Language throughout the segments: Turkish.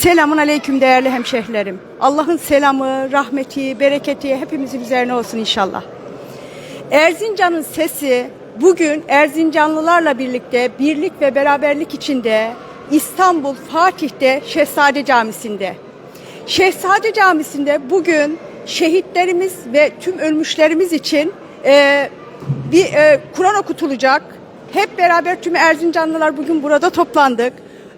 Selamun aleyküm değerli hemşehrilerim. Allah'ın selamı, rahmeti, bereketi hepimizin üzerine olsun inşallah. Erzincan'ın sesi bugün Erzincanlılarla birlikte birlik ve beraberlik içinde İstanbul Fatih'te Şehzade Camisi'nde. Şehzade Camisi'nde bugün şehitlerimiz ve tüm ölmüşlerimiz için e, bir e, Kur'an okutulacak. Hep beraber tüm Erzincanlılar bugün burada toplandık.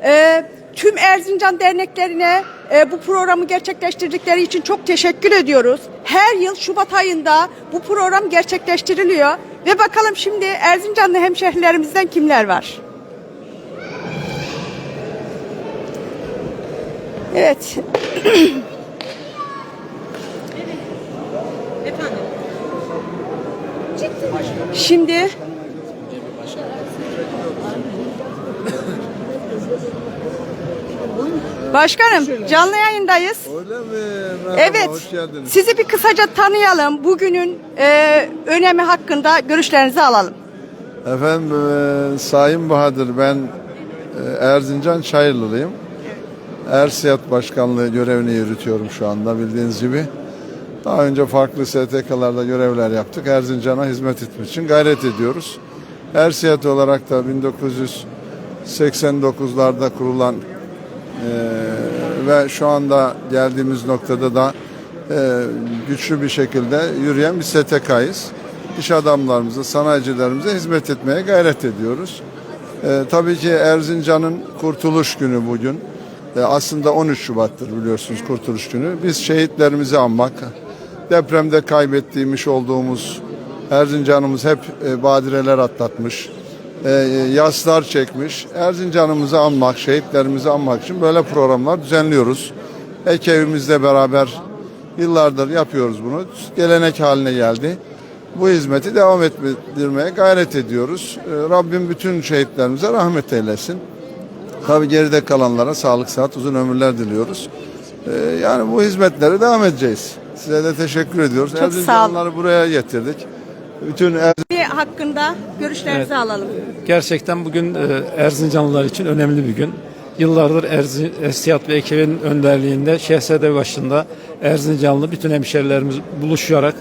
E, tüm Erzincan derneklerine e, bu programı gerçekleştirdikleri için çok teşekkür ediyoruz. Her yıl Şubat ayında bu program gerçekleştiriliyor. Ve bakalım şimdi Erzincanlı hemşehrilerimizden kimler var? Evet. Şimdi Başkanım canlı yayındayız. Öyle mi? Merhaba, Evet. hoş geldiniz. Sizi bir kısaca tanıyalım. Bugünün e, önemi hakkında görüşlerinizi alalım. Efendim, e, Sayın Bahadır, ben e, Erzincan Çayırlılıyım. Ersiyat Başkanlığı görevini yürütüyorum şu anda bildiğiniz gibi. Daha önce farklı STK'larda görevler yaptık. Erzincan'a hizmet etmek için gayret ediyoruz. Ersiyat olarak da 1989'larda kurulan ve şu anda geldiğimiz noktada da e, güçlü bir şekilde yürüyen bir STK'yız. İş adamlarımıza, sanayicilerimize hizmet etmeye gayret ediyoruz. E, tabii ki Erzincan'ın kurtuluş günü bugün. E, aslında 13 Şubat'tır biliyorsunuz kurtuluş günü. Biz şehitlerimizi anmak, depremde kaybettiğimiz olduğumuz Erzincan'ımız hep e, badireler atlatmış, e, yaslar çekmiş. Erzincan'ımızı anmak, şehitlerimizi anmak için böyle programlar düzenliyoruz. Ek evimizle beraber yıllardır yapıyoruz bunu. Gelenek haline geldi. Bu hizmeti devam ettirmeye gayret ediyoruz. E, Rabbim bütün şehitlerimize rahmet eylesin. Tabi geride kalanlara sağlık, sıhhat, uzun ömürler diliyoruz. Ee, yani bu hizmetlere devam edeceğiz. Size de teşekkür ediyoruz. Çok. Erzincanlıları buraya getirdik. Bütün Er- Bir hakkında görüşlerinizi alalım. Gerçekten bugün e, Erzincanlılar için önemli bir gün. Yıllardır Erzi, Esiyat ve ekibinin önderliğinde Şehzade başında Erzincanlı bütün hemşerilerimiz buluşarak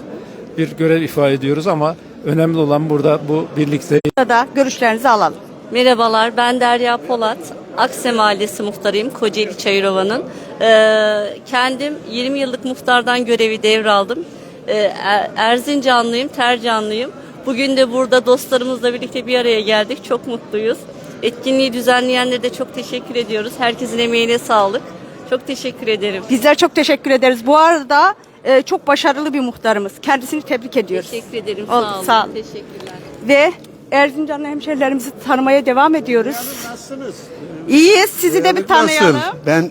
bir görev ifade ediyoruz ama önemli olan burada bu birlikte Burada da görüşlerinizi alalım. Merhabalar, ben Derya Polat. Akse Mahallesi muhtarıyım, Kocaeli Çayırova'nın. Ee, kendim 20 yıllık muhtardan görevi devraldım. Er- Erzincanlıyım, Tercanlıyım. Bugün de burada dostlarımızla birlikte bir araya geldik. Çok mutluyuz. Etkinliği düzenleyenlere de çok teşekkür ediyoruz. Herkesin emeğine sağlık. Çok teşekkür ederim. Bizler çok teşekkür ederiz. Bu arada e, çok başarılı bir muhtarımız. Kendisini tebrik ediyoruz. Teşekkür ederim. Oldu, Sağ olun. sağ olun. Teşekkürler. Ve Erzincanlı hemşehrilerimizi tanımaya devam ediyoruz. İyiyiz. Sizi de bir tanıyalım. Nasıl? Ben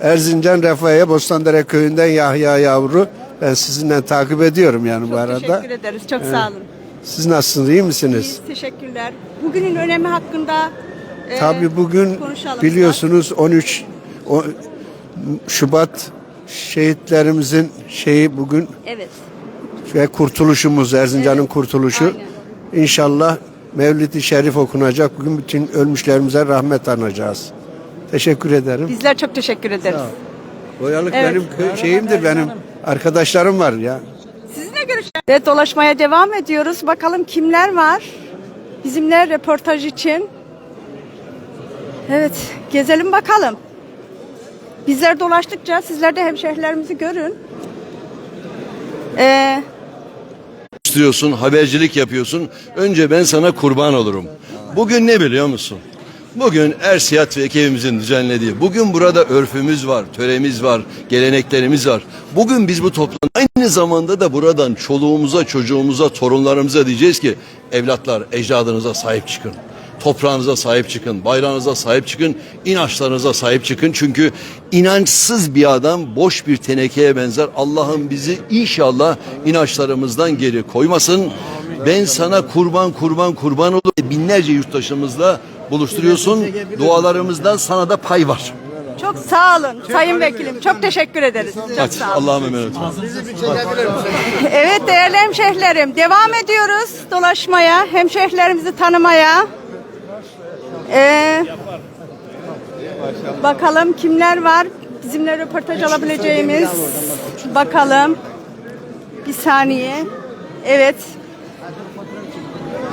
Erzincan Refahiye Bostandere köyünden Yahya Yavru. Ben sizinle takip ediyorum yani bu Çok arada. teşekkür ederiz. Çok sağ olun. Siz nasılsınız? iyi misiniz? İyiyiz, teşekkürler. Bugünün önemi hakkında e, Tabii bugün konuşalım. biliyorsunuz 13 o- Şubat şehitlerimizin şeyi bugün Evet. ve kurtuluşumuz Erzincan'ın Evet, kurtuluşu. aynen. İnşallah Mevlid-i Şerif okunacak. Bugün bütün ölmüşlerimize rahmet anacağız. Teşekkür ederim. Bizler çok teşekkür ederiz. Boyalık Evet. benim kö- şeyimdir benim. Arkadaşlarım var ya. Sizinle görüşeceğiz. Evet dolaşmaya devam ediyoruz. Bakalım kimler var? Bizimle röportaj için. Evet gezelim bakalım. Bizler dolaştıkça sizler de hemşehrilerimizi görün. Ee, istiyorsun, habercilik yapıyorsun. Önce ben sana kurban olurum. Bugün ne biliyor musun? Bugün Ersiyat ve ekibimizin düzenlediği, bugün burada örfümüz var, töremiz var, geleneklerimiz var. Bugün biz bu toplan aynı zamanda da buradan çoluğumuza, çocuğumuza, torunlarımıza diyeceğiz ki evlatlar ecdadınıza sahip çıkın. Toprağınıza sahip çıkın, bayrağınıza sahip çıkın, inançlarınıza sahip çıkın. Çünkü inançsız bir adam boş bir tenekeye benzer. Allah'ım bizi inşallah inançlarımızdan geri koymasın. Ben sana kurban kurban kurban olur. Binlerce yurttaşımızla buluşturuyorsun. Dualarımızdan sana da pay var. çok sağ olun Sayın Vekilim. Çok teşekkür ederiz. Çok Hadi sağ olun. Allah'a emanet olun. Evet değerli hemşehrilerim devam ediyoruz dolaşmaya, hemşehrilerimizi tanımaya. Ee, Bakalım kimler var bizimle röportaj alabileceğimiz. Bakalım. Bir saniye. Evet.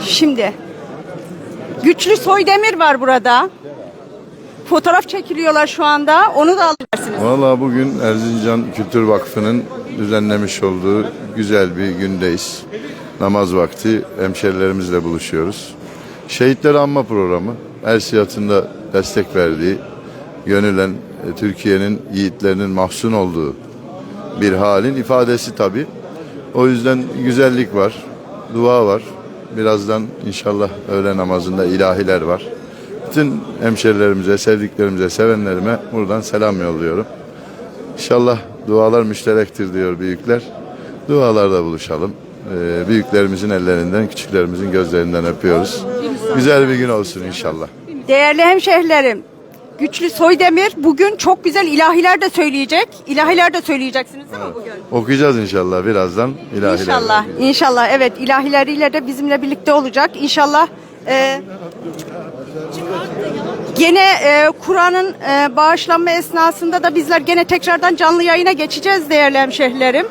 Şimdi. Güçlü Soydemir var burada. Fotoğraf çekiliyorlar şu anda. Onu da alırsınız. Valla bugün Erzincan Kültür Vakfı'nın düzenlemiş olduğu güzel bir gündeyiz. Namaz vakti hemşerilerimizle buluşuyoruz. Şehitleri Anma Programı Ersiyat'ın da destek verdiği, gönülen e, Türkiye'nin yiğitlerinin mahzun olduğu bir halin ifadesi tabii. O yüzden güzellik var, dua var. Birazdan inşallah öğle namazında ilahiler var. Bütün hemşerilerimize, sevdiklerimize, sevenlerime buradan selam yolluyorum. İnşallah dualar müşterektir diyor büyükler. Dualarda buluşalım. Ee, büyüklerimizin ellerinden, küçüklerimizin gözlerinden öpüyoruz. Güzel bir gün olsun inşallah. Değerli hemşehrilerim, Güçlü Soydemir bugün çok güzel ilahiler de söyleyecek. İlahiler de söyleyeceksiniz değil mi bugün? Okuyacağız inşallah birazdan ilahiler. İnşallah, inşallah. Evet, ilahileriyle de bizimle birlikte olacak. İnşallah e, gene e, Kur'an'ın e, bağışlanma esnasında da bizler gene tekrardan canlı yayına geçeceğiz değerli hemşehrilerim.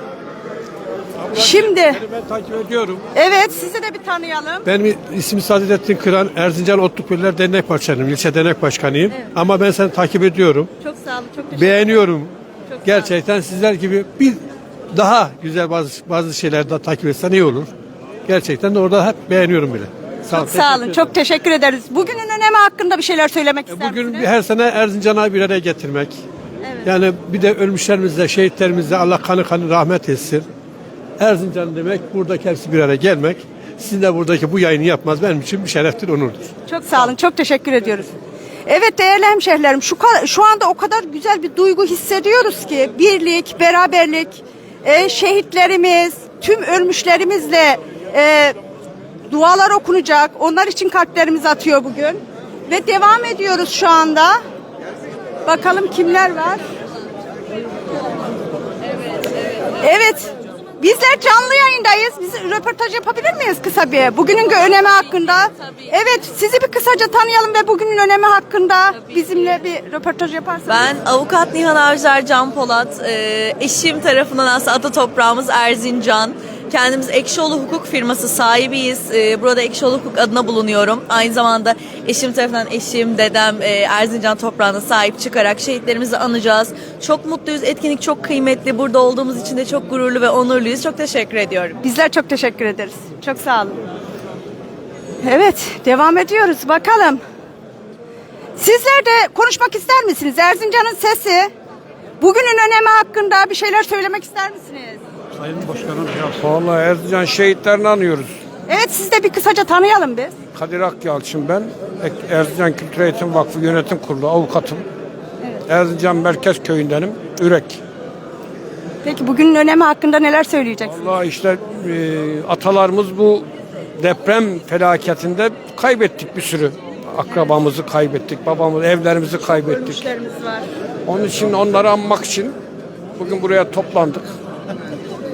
Şimdi, Ben takip ediyorum. evet sizi de bir tanıyalım. Benim ismim Saadettin Kıran, Erzincan Otlukbirler Dernek Başkanıyım, ilçe dernek başkanıyım. Ama ben seni takip ediyorum, Çok sağ olun, çok teşekkür beğeniyorum. Gerçekten sizler gibi bir daha güzel bazı bazı şeyler de takip etsen iyi olur. Gerçekten de orada hep beğeniyorum bile. Sağ, Çok sağ olun, çok teşekkür ederiz. Bugünün önemi hakkında bir şeyler söylemek ister Bugün misiniz? her sene Erzincan'a bir araya getirmek. Yani bir de ölmüşlerimizle, şehitlerimizle Allah kanı kanı rahmet etsin. Erzincan demek buradaki hepsi bir araya gelmek. Sizin de buradaki bu yayını yapmaz benim için bir şereftir, onurdur. Çok sağ olun, çok teşekkür ediyoruz. Evet değerli hemşehrilerim, şu, şu anda o kadar güzel bir duygu hissediyoruz ki birlik, beraberlik, e, şehitlerimiz, tüm ölmüşlerimizle e, dualar okunacak. Onlar için kalplerimiz atıyor bugün. Ve devam ediyoruz şu anda. Bakalım kimler var? Evet. Bizler canlı yayındayız. Biz röportaj yapabilir miyiz kısa bir? Bugünün önemi hakkında. Evet, sizi bir kısaca tanıyalım ve bugünün önemi hakkında bizimle bir röportaj yaparsanız. Ben avukat Nihan Arzer Can Polat. Ee, eşim tarafından aslında ata toprağımız Erzincan. Kendimiz Ekşioğlu Hukuk firması sahibiyiz. Ee, burada Ekşioğlu Hukuk adına bulunuyorum. Aynı zamanda eşim tarafından eşim, dedem e, Erzincan toprağına sahip çıkarak şehitlerimizi anacağız. Çok mutluyuz. Etkinlik çok kıymetli. Burada olduğumuz için de çok gururlu ve onurluyuz. Çok teşekkür ediyorum. Bizler çok teşekkür ederiz. Çok sağ olun. Evet, devam ediyoruz. Bakalım. Sizler de konuşmak ister misiniz? Erzincan'ın sesi. Bugünün önemi hakkında bir şeyler söylemek ister misiniz? Sayın Başkanım ya Vallahi Erzincan şehitlerini anıyoruz. Evet, siz de bir kısaca tanıyalım biz. Kadir Akyalçın ben. Erzincan Kültür Eğitim Vakfı Yönetim Kurulu avukatım. Erzincan Merkez Köyündenim. Ürek. Peki bugünün önemi hakkında neler söyleyeceksiniz? Vallahi işte e, atalarımız bu deprem felaketinde kaybettik bir sürü. Akrabamızı kaybettik, babamız, evlerimizi kaybettik. Görüşlerimiz var. Onun için onları anmak için bugün buraya toplandık.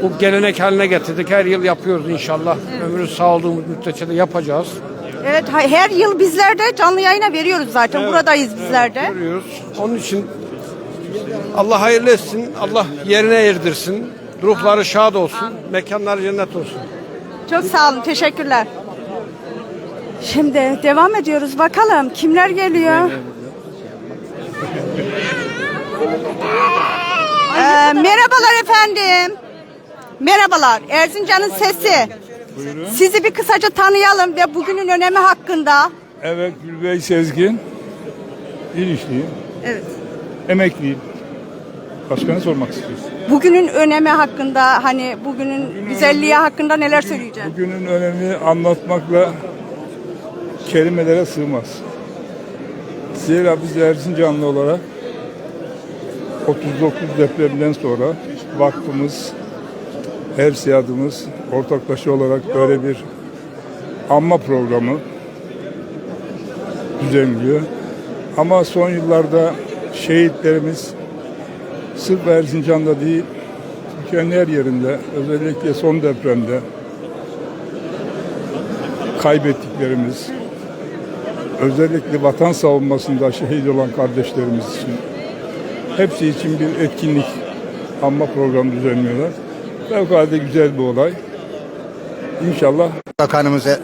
Bu gelenek haline getirdik. Her yıl yapıyoruz inşallah. Ömrü sağ olduğumuz müddetçe de yapacağız. Evet, her yıl bizler de canlı yayına veriyoruz zaten. Buradayız bizler de. Görüyoruz. Onun için Allah hayırlı etsin. Allah yerine erdirsin. Ruhları şad olsun. Mekanları cennet olsun. Çok sağ olun, teşekkürler. Şimdi devam ediyoruz. Bakalım kimler geliyor? Ee, merhabalar efendim. Merhabalar. Erzincan'ın sesi. Sizi bir kısaca tanıyalım ve bugünün önemi hakkında. Evet Gülbey Sezgin. İlişliyim. Evet. Emekliyim. Başka ne sormak istiyorsun? Bugünün önemi hakkında hani bugünün güzelliği hakkında neler söyleyeceğim? Bugünün önemini anlatmakla kelimelere sığmaz. Zira biz Erzincanlı olarak 39 depreminden sonra vakfımız, her siyadımız ortaklaşa olarak böyle bir anma programı düzenliyor. Ama son yıllarda şehitlerimiz sırf Erzincan'da değil, Türkiye'nin her yerinde, özellikle son depremde kaybettiklerimiz özellikle vatan savunmasında şehit olan kardeşlerimiz için hepsi için bir etkinlik anma programı düzenliyorlar. Fevkalade güzel bir olay. İnşallah Bakanımız e-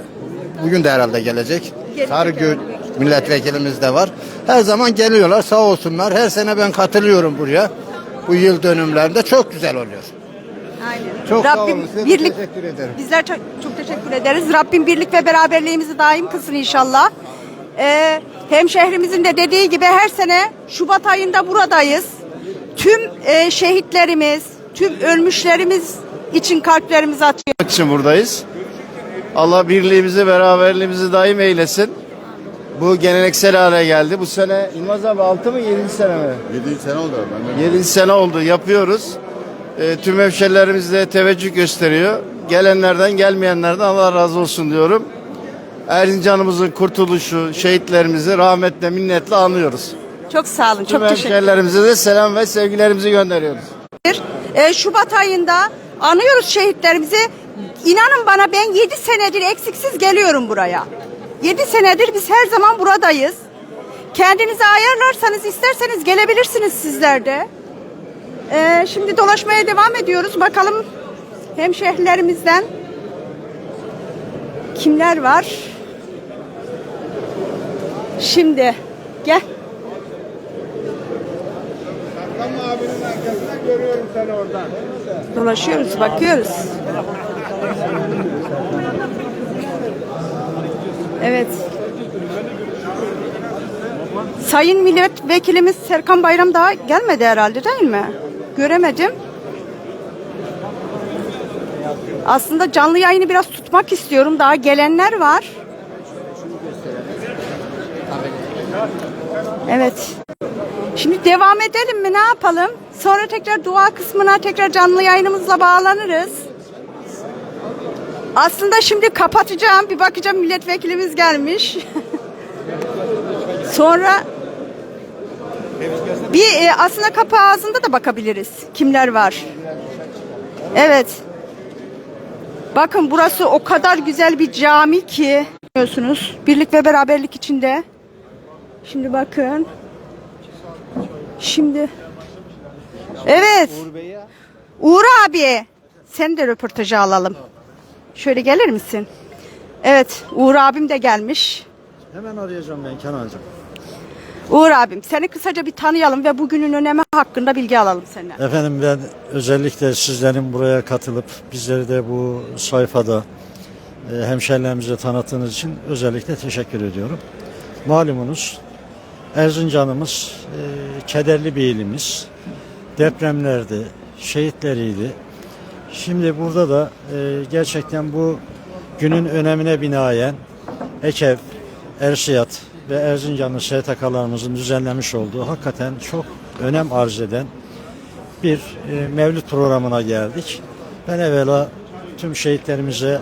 bugün de herhalde gelecek. Sarıgül milletvekilimiz de var. Her zaman geliyorlar sağ olsunlar. Her sene ben katılıyorum buraya. Bu yıl dönümlerinde çok güzel oluyor. Aynen. Çok sağ Rabbim olun. Size birlik teşekkür ederim. Bizler çok, çok teşekkür ederiz. Rabbim birlik ve beraberliğimizi daim kılsın inşallah. Ee, hemşehrimizin de dediği gibi her sene Şubat ayında buradayız. Tüm e, şehitlerimiz, tüm ölmüşlerimiz için kalplerimizi atıyor. için buradayız. Allah birliğimizi, beraberliğimizi daim eylesin. Bu geleneksel hale geldi. Bu sene İlmaz abi 6 mı 7. sene mi? 7 sene oldu ben 7. sene oldu yapıyoruz. E, tüm hemşerilerimiz de teveccüh gösteriyor. Gelenlerden gelmeyenlerden Allah razı olsun diyorum. Erzincan'ımızın kurtuluşu, şehitlerimizi rahmetle minnetle anıyoruz. Çok sağ olun. Tüm Çok teşekkür hemşerilerimize de selam ve sevgilerimizi gönderiyoruz. E, Şubat ayında anıyoruz şehitlerimizi. İnanın bana ben 7 senedir eksiksiz geliyorum buraya. 7 senedir biz her zaman buradayız. Kendinizi ayarlarsanız isterseniz gelebilirsiniz sizler de. E, şimdi dolaşmaya devam ediyoruz. Bakalım hemşehrilerimizden kimler var? Şimdi gel. Dolaşıyoruz, bakıyoruz. Evet. Sayın milletvekilimiz Serkan Bayram daha gelmedi herhalde değil mi? Göremedim. Aslında canlı yayını biraz tutmak istiyorum. Daha gelenler var. Evet. Şimdi devam edelim mi? Ne yapalım? Sonra tekrar dua kısmına tekrar canlı yayınımızla bağlanırız. Aslında şimdi kapatacağım. Bir bakacağım milletvekilimiz gelmiş. Sonra bir e, aslında kapı ağzında da bakabiliriz. Kimler var? Evet. Bakın burası o kadar güzel bir cami ki biliyorsunuz. Birlik ve beraberlik içinde. Şimdi bakın. Şimdi. Evet. Uğur abi. Sen de röportajı alalım. Şöyle gelir misin? Evet. Uğur abim de gelmiş. Hemen arayacağım ben Kenancığım. Uğur abim seni kısaca bir tanıyalım ve bugünün önemi hakkında bilgi alalım senden. Efendim ben özellikle sizlerin buraya katılıp bizleri de bu sayfada e, hemşerilerimize tanıttığınız için özellikle teşekkür ediyorum. Malumunuz Erzincan'ımız e, kederli bir ilimiz. Depremlerde şehitleriydi. Şimdi burada da e, gerçekten bu günün önemine binaen EKEV, Ersiyat ve Erzincanlı STK'larımızın düzenlemiş olduğu hakikaten çok önem arz eden bir e, mevlüt programına geldik. Ben evvela tüm şehitlerimize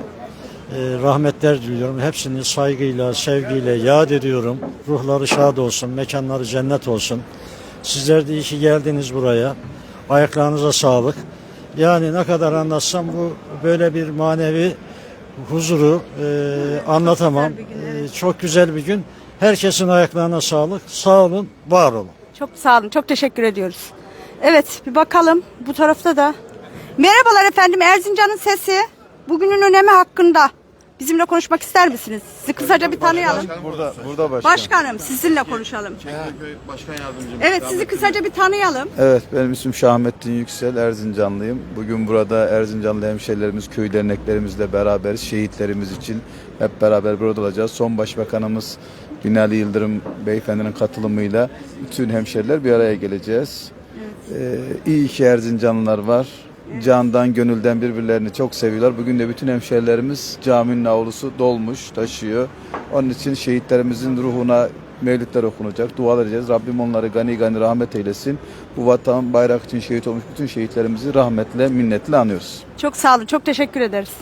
e, rahmetler diliyorum. Hepsini saygıyla, sevgiyle yad ediyorum. Ruhları şad olsun, mekanları cennet olsun. Sizler de iyi ki geldiniz buraya. Ayaklarınıza sağlık. Yani ne kadar anlatsam bu böyle bir manevi huzuru e, anlatamam. E, çok güzel bir gün. Herkesin ayaklarına sağlık. Sağ olun, var olun. Çok sağ olun. Çok teşekkür ediyoruz. Evet bir bakalım bu tarafta da. Merhabalar efendim Erzincan'ın sesi. Bugünün önemi hakkında bizimle konuşmak ister misiniz? Sizi kısaca bir tanıyalım. Burada, burada başkan. Başkanım sizinle konuşalım. Başkan yardımcım. Evet sizi kısaca bir tanıyalım. Evet benim ismim Şahmettin Yüksel Erzincanlıyım. Bugün burada Erzincanlı hemşehrilerimiz, köy derneklerimizle beraberiz. Şehitlerimiz için hep beraber burada olacağız. Son Başbakanımız Binali Yıldırım Beyefendinin katılımıyla bütün hemşehriler bir araya geleceğiz. Ee, iyi ki Erzincanlılar var. Candan, gönülden birbirlerini çok seviyorlar. Bugün de bütün hemşehrilerimiz caminin avlusu dolmuş, taşıyor. Onun için şehitlerimizin ruhuna mevlütler okunacak. Dua edeceğiz. Rabbim onları gani gani rahmet eylesin. Bu vatan, bayrak için şehit olmuş bütün şehitlerimizi rahmetle, minnetle anıyoruz. Çok sağ olun. Çok teşekkür ederiz.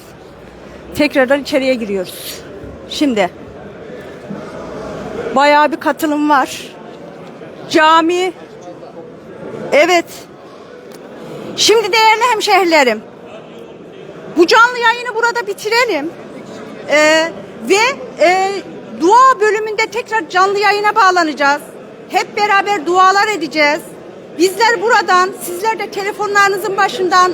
Tekrardan içeriye giriyoruz. Şimdi bayağı bir katılım var. Cami Evet. Şimdi değerli hemşehrilerim. Bu canlı yayını burada bitirelim. Ee, ve e, Dua bölümünde tekrar canlı yayına bağlanacağız. Hep beraber dualar edeceğiz. Bizler buradan, sizler de telefonlarınızın başından